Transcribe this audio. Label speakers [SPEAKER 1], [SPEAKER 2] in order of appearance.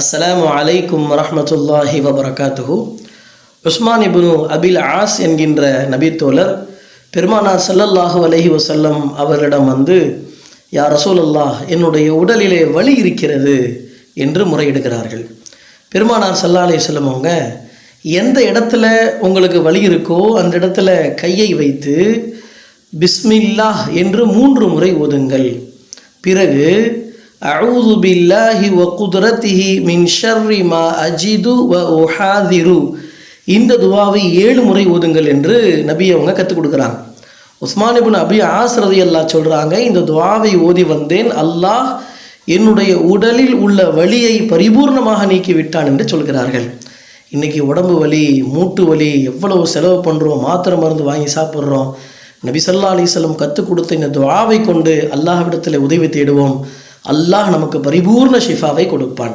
[SPEAKER 1] அஸ்ஸலாமு அலைக்கும் வரமத்துல்லாஹி வபரகாத்துஹூ உஸ்மான் இபுனு அபில் ஆஸ் என்கின்ற நபித்தோழர் பெருமானார் சல்லல்லாஹு அலஹி வசல்லம் அவர்களிடம் வந்து யா ரசூலல்லாஹ் என்னுடைய உடலிலே வலி இருக்கிறது என்று முறையிடுகிறார்கள். பெருமானார் சல்லா அலி சொல்லம் அவங்க எந்த இடத்துல உங்களுக்கு வலி இருக்கோ அந்த இடத்துல கையை வைத்து பிஸ்மில்லாஹ் என்று மூன்று முறை ஓதுங்கள். பிறகு أعوذ بالله وقدرته من شر ما أجد அஜிது வ உஹாதிரு இந்த துவாவை ஏழு முறை ஓதுங்கள் என்று நபி அவங்க கற்றுக் கொடுக்குறாங்க. உஸ்மான் அபி ஆசிரதி ரலியல்லாஹ் சொல்கிறாங்க இந்த துவாவை ஓதி வந்தேன் அல்லாஹ் என்னுடைய உடலில் உள்ள வலியை பரிபூர்ணமாக நீக்கி விட்டான் என்று சொல்கிறார்கள். இன்றைக்கி உடம்பு வலி மூட்டு வலி எவ்வளவு செலவு பண்ணுறோம் மாத்திரை மருந்து வாங்கி சாப்பிட்றோம். நபி ஸல்லல்லாஹு கற்றுக் கொடுத்த இந்த துவாவை கொண்டு அல்லாஹ்விடத்தில் உதவி தேடுவோம். அல்லாஹ் நமக்கு பரிபூர்ண ஷிஃபாவை கொடுப்பான்.